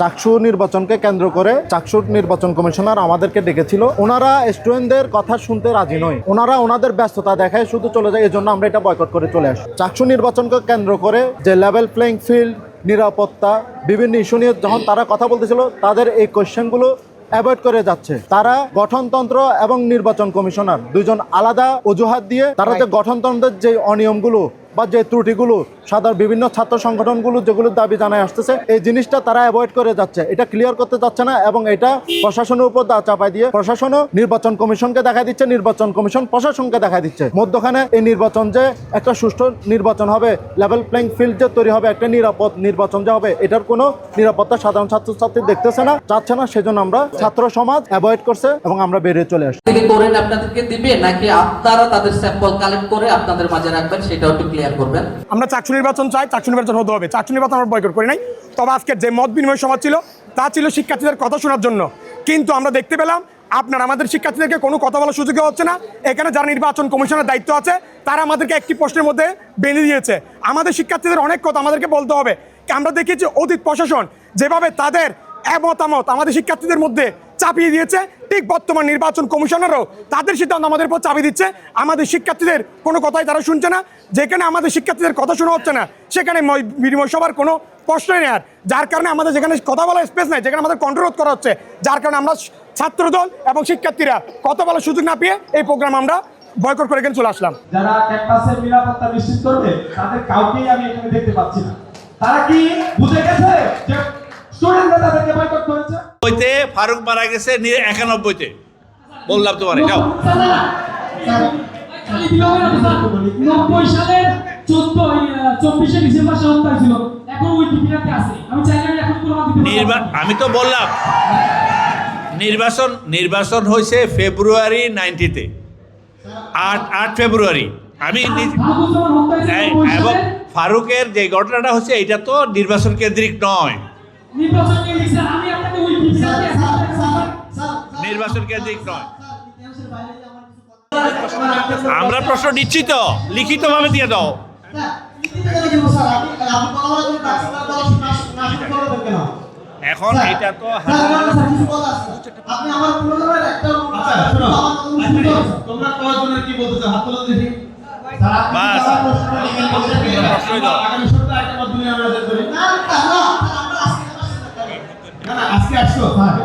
চাকসু নির্বাচনকে কেন্দ্র করে চাকসু নির্বাচন কমিশনার আমাদেরকে ডেকেছিল। ওনারা স্টুডেন্টদের কথা শুনতে রাজি নয়। ওনারা ওনাদের ব্যস্ততা দেখায় শুধু চলে যায় এই জন্য আমরা এটা বয়কট করে চলে আসি। চাকসু নির্বাচনকে কেন্দ্র করে যে লেভেল প্লেইং ফিল্ড নিরাপত্তা বিভিন্ন ইস্যু নিয়ে যখন তারা কথা বলতেছিল তাদের এই কোয়েশ্চেনগুলো অ্যাভয়েড করে যাচ্ছে। তারা গঠনতন্ত্র এবং নির্বাচন কমিশনার দুজন আলাদা অজুহাত দিয়ে তারা যে গঠনতন্ত্রের যে অনিয়মগুলো বা যে ত্রুটিগুলো সাধারণ বিভিন্ন ছাত্র সংগঠনগুলো যেগুলোর দাবি জানায় আসতেছে, এই জিনিসটা তারা অ্যাভয়েড করে যাচ্ছে। এটা ক্লিয়ার করতে যাচ্ছে না এবং এটা প্রশাসনের উপর চাপাই দিয়ে প্রশাসনও নির্বাচন কমিশনকে দেখা দিচ্ছে, নির্বাচন কমিশন প্রশাসনকে দেখা দিচ্ছে। মধ্যখানে এই নির্বাচন যে একটা সুষ্ঠু নির্বাচন হবে লেভেল প্লেইং ফিল্ড যে তৈরি হবে, একটা নিরাপদ নির্বাচন যে হবে, এটার কোনো নিরাপত্তা সাধারণ ছাত্রছাত্রী দেখতেছে না, চাচ্ছে না, সেজন্য আমরা ছাত্র সমাজ অ্যাভয়েড করছে এবং আমরা বেরিয়ে চলে আসছি। আপনাদেরকে দিবে, নাকি আপনারা তাদের স্যাম্পল কালেক্ট করে আপনাদের মাঝে রাখবেন, সেটাও একটু ক্লিয়ার করবেন। আমরা চাকসু নির্বাচন চাই, চাকসু নির্বাচন হতে হবে। চাকসু নির্বাচন আমরা বয়কট করি নাই। তবে আজকের যে মত বিনিময় সভা ছিল, তা ছিল শিক্ষার্থীদের কথা শোনার জন্য। কিন্তু আমরা দেখতে পেলাম, আপনার আমাদের শিক্ষার্থীদেরকে কোনো কথা বলার সুযোগ হচ্ছে না। এখানে যারা নির্বাচন কমিশনের দায়িত্ব আছে, তারা আমাদেরকে একটি প্রশ্নের মধ্যে বেঁধে দিয়েছে। আমাদের শিক্ষার্থীদের অনেক কথা আমাদেরকে বলতে হবে। আমরা দেখেছি অতীত প্রশাসন, যেভাবে তাদের মতামত আমাদের শিক্ষার্থীদের মধ্যে চাপিয়ে দিয়েছে। ঠিক বর্তমান নির্বাচন কমিশনারও তাদের সিদ্ধান্ত আমাদের উপর চাপিয়ে দিচ্ছে। আমাদের শিক্ষার্থীদের কোনো কথাই তারা শুনছে না। যেখানে আমাদের শিক্ষার্থীদের কথা শোনা হচ্ছে না, সেখানে বিনিময় সভার কোনো প্রশ্নই নেই আর। যার কারণে আমাদের যেখানে কথা বলার স্পেস নাই, যেখানে আমাদের কন্ট্রোল করা হচ্ছে, যার কারণে আমরা ছাত্রদল এবং শিক্ষার্থীরা কথা বলার সুযোগ না পেয়ে এই প্রোগ্রাম আমরা বয়কট করে চলে আসলাম। যারা ক্যাম্পাসের নিরাপত্তা নিশ্চিত করবে, তাদের কাউকেই আমি এখানে দেখতে পাচ্ছি না। তারা কি বুঝে গেছে যে তাদেরকে বয়কট করেছে? ফারুক মারা গেছে একানব্বইতে। বললাম তোমারে যাও। নব্বই সালের চোদ্দ চব্বিশে ডিসেম্বর সে ছিল। এখন উইকিপিডিয়াতে আছে। আমি এখন আমি তো বললাম নির্বাচন নির্বাচন হয়েছে ফেব্রুয়ারি নাইনটিতে। আট আট ফেব্রুয়ারি। আমি নিজ- ফারুকুজ্জামান হত্যা হয়েছে এই- 90 এবং ফারুকের যে ঘটনাটা হচ্ছে এটা তো নির্বাচন কেন্দ্রিক নয়। নির্বাচন নিয়ে লিখছে আমি আপনাকে উইকিপিডিয়াতে নির্বাচন কেন্দ্রিক নয়। আমরা প্রশ্ন নিচ্ছি। তো। লিখিতভাবে দিয়ে দাও। এখন এটা তো আপনি আমার পুরোনোর একটা আচ্ছা শোনো। তোমরা কি বলতে চাও হাত তোলো দেখি। বাস। প্রশ্নই দাও। করি না